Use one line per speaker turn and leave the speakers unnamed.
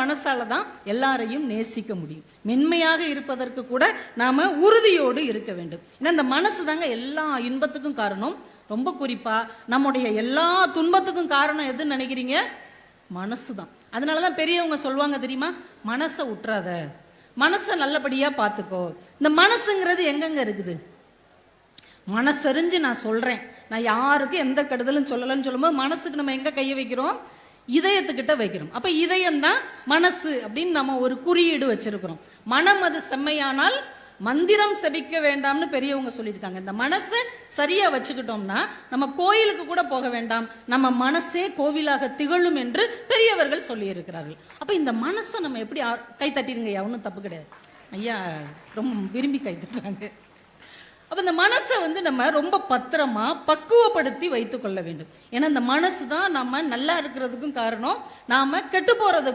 மனசால தான் எல்லாரையும் நேசிக்க முடியும். மென்மையாக இருப்பதற்கு கூட நாம உறுதியோடு இருக்க வேண்டும். ஏன்னா இந்த மனசு தாங்க எல்லா இன்பத்துக்கும் காரணம். ரொம்ப குறிப்பா நம்முடைய எல்லா துன்பத்துக்கும் காரணம் எதுன்னு நினைக்கிறீங்க? மனசு தான் அதனாலதான் பெரியவங்க சொல்லுவாங்க தெரியுமா? மனசை உற்றாத. மனசை நல்லபடியா பாத்துக்கோ. இந்த மனசுங்கிறது எங்கெங்க இருக்குது? மனசறிஞ்சு நான் சொல்றேன். நான் யாருக்கும் எந்த கெடுதலும் சொல்லலைன்னு சொல்லும்போது மனசுக்கு நம்ம எங்க கையை வைக்கிறோம்? இதயத்துக்கிட்ட வைக்கிறோம் அப்ப இதயம் தான் மனசு அப்படின்னு நம்ம ஒரு குறியீடு வச்சிருக்கிறோம். மனம் அது செம்மையானால் மந்திரம் செபிக்க வேண்டாம்னு பெரியவங்க சொல்லியிருக்காங்க. இந்த மனசை சரியா வச்சுக்கிட்டோம்னா நம்ம கோயிலுக்கு கூட போக வேண்டாம். நம்ம மனசே கோவிலாக திகழும் என்று பெரியவர்கள் சொல்லி இருக்கிறார்கள் அப்ப இந்த மனசை நம்ம எப்படி கை தட்டிடுங்க ஐயா ஒன்றும் தப்பு கிடையாது. ஐயா ரொம்ப விரும்பி கை தட்டுறாங்க அப்ப இந்த மனசை வந்து நம்ம ரொம்ப பத்திரமா பக்குவப்படுத்தி வைத்துக்கொள்ள வேண்டும். ஏன்னா இந்த மனசு தான் நம்ம நல்லா இருக்கிறதுக்கும் காரணம். நாம கெட்டு போறதுக்கும்